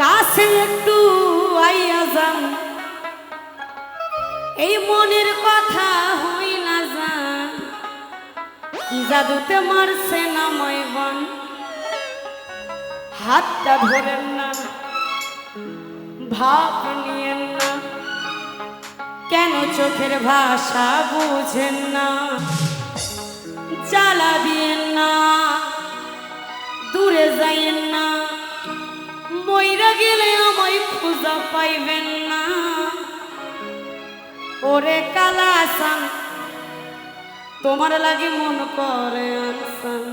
কাছে একটু আইয়া যাও। এই মনের কথা হই না যা জাদুতে মারছে না ময়বন হাতটা ধরেন না, ভাব নিয়েন না। কেন চোখের ভাষা বুঝেন না? চালা দিয়েন না, দূরে যাইয়েন না। মইরা গেলে আমায় খোঁজা পাইবেন না। ওরে কালা আসান তোমার লাগে মন করে আনসান।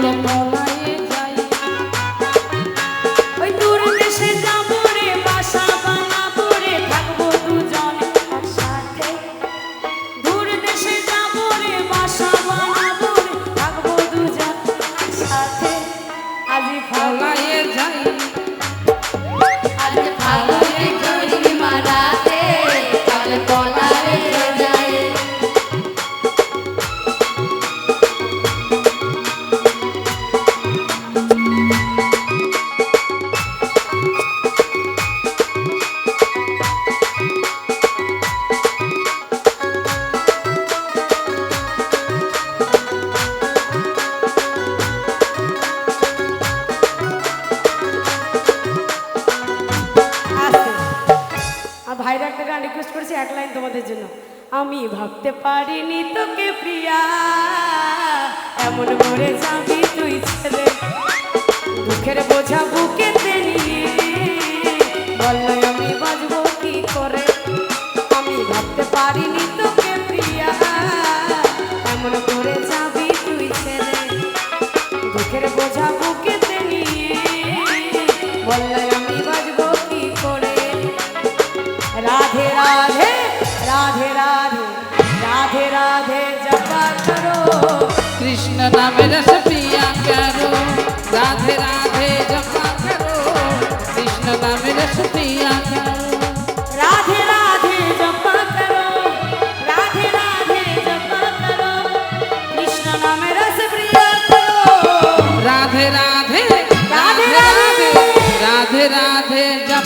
the moment. ভাইরা একটা গান রিকোয়েস্ট করেছি, এক লাইন তোমাদের জন্য। আমি ভাবতে পারিনি তোকে প্রিয়া, এমন করে যাবি তুই ছেলে। कृष्ण नाम रस राधे राधे जपा करो कृष्ण नाम रस राधे राधे राधे राधे राधे राधे राधे राधे राधे राधे